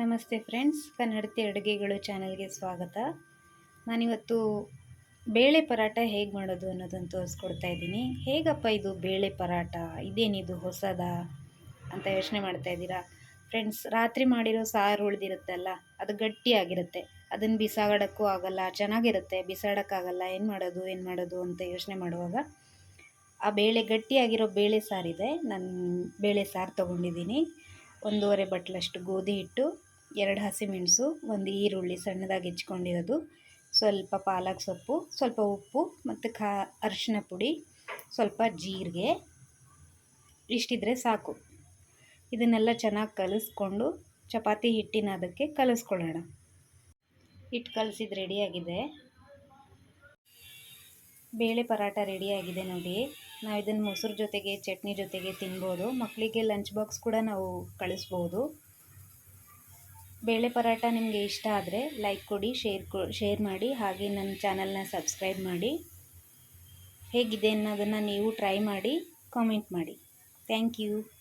ನಮಸ್ತೆ ಫ್ರೆಂಡ್ಸ್, ಕನ್ನಡತಿ ಅಡುಗೆಗಳು ಚಾನಲ್ಗೆ ಸ್ವಾಗತ. ನಾನಿವತ್ತು ಬೇಳೆ ಪರಾಟ ಹೇಗೆ ಮಾಡೋದು ಅನ್ನೋದನ್ನು ತೋರಿಸ್ಕೊಡ್ತಾ ಇದ್ದೀನಿ. ಹೇಗಪ್ಪ ಇದು ಬೇಳೆ ಪರಾಟ ಇದೇನಿದು ಹೊಸದ ಅಂತ ಯೋಚನೆ ಮಾಡ್ತಾ ಇದ್ದೀರಾ? ಫ್ರೆಂಡ್ಸ್, ರಾತ್ರಿ ಮಾಡಿರೋ ಸಾರು ಉಳಿದಿರುತ್ತಲ್ಲ, ಅದು ಗಟ್ಟಿಯಾಗಿರುತ್ತೆ. ಅದನ್ನು ಬಿಸಾಡೋಕ್ಕೂ ಆಗಲ್ಲ, ಚೆನ್ನಾಗಿರುತ್ತೆ. ಬಿಸಾಡೋಕ್ಕಾಗಲ್ಲ, ಏನು ಮಾಡೋದು ಏನು ಮಾಡೋದು ಅಂತ ಯೋಚನೆ ಮಾಡುವಾಗ ಆ ಬೇಳೆ ಗಟ್ಟಿಯಾಗಿರೋ ಬೇಳೆ ಸಾರಿದೆ. ನಾನು ಬೇಳೆ ಸಾರು ತೊಗೊಂಡಿದ್ದೀನಿ. ಒಂದೂವರೆ ಬಟ್ಲಷ್ಟು ಗೋಧಿ ಹಿಟ್ಟು ಎರಡು ಹಸಿಮೆಣಸು ಒಂದು ಈರುಳ್ಳಿ ಸಣ್ಣದಾಗಿ ಹೆಚ್ಕೊಂಡಿರೋದು, ಸ್ವಲ್ಪ ಪಾಲಕ್ ಸೊಪ್ಪು, ಸ್ವಲ್ಪ ಉಪ್ಪು ಮತ್ತು ಖಾ ಅರಿಶಿನ ಪುಡಿ, ಸ್ವಲ್ಪ ಜೀರಿಗೆ, ಇಷ್ಟಿದ್ರೆ ಸಾಕು. ಇದನ್ನೆಲ್ಲ ಚೆನ್ನಾಗಿ ಕಲಿಸ್ಕೊಂಡು ಚಪಾತಿ ಹಿಟ್ಟಿನ ಅದಕ್ಕೆ ಕಲಿಸ್ಕೊಳ್ಳೋಣ. ಹಿಟ್ಟು ಕಲಸಿದ್ದು ರೆಡಿಯಾಗಿದೆ ಬೇಳೆ ಪರಾಟ ರೆಡಿಯಾಗಿದೆ ನೋಡಿ. ನಾವು ಇದನ್ನು ಮೊಸರು ಜೊತೆಗೆ, ಚಟ್ನಿ ಜೊತೆಗೆ ತಿನ್ಬೋದು. ಮಕ್ಕಳಿಗೆ ಲಂಚ್ ಬಾಕ್ಸ್ ಕೂಡ ನಾವು ಕಳಿಸ್ಬೋದು. ಬೇಳೆ ಪರಾಟ ನಿಮಗೆ ಇಷ್ಟ ಆದರೆ ಲೈಕ್ ಕೊಡಿ, ಶೇರ್ ಕೊ, ಶೇರ್ ಮಾಡಿ, ಹಾಗೆ ನನ್ನ ಚಾನಲ್ನ ಸಬ್ಸ್ಕ್ರೈಬ್ ಮಾಡಿ. ಹೇಗಿದೆ ಅನ್ನೋದನ್ನು ನೀವು ಟ್ರೈ ಮಾಡಿ, ಕಾಮೆಂಟ್ ಮಾಡಿ. Thank you.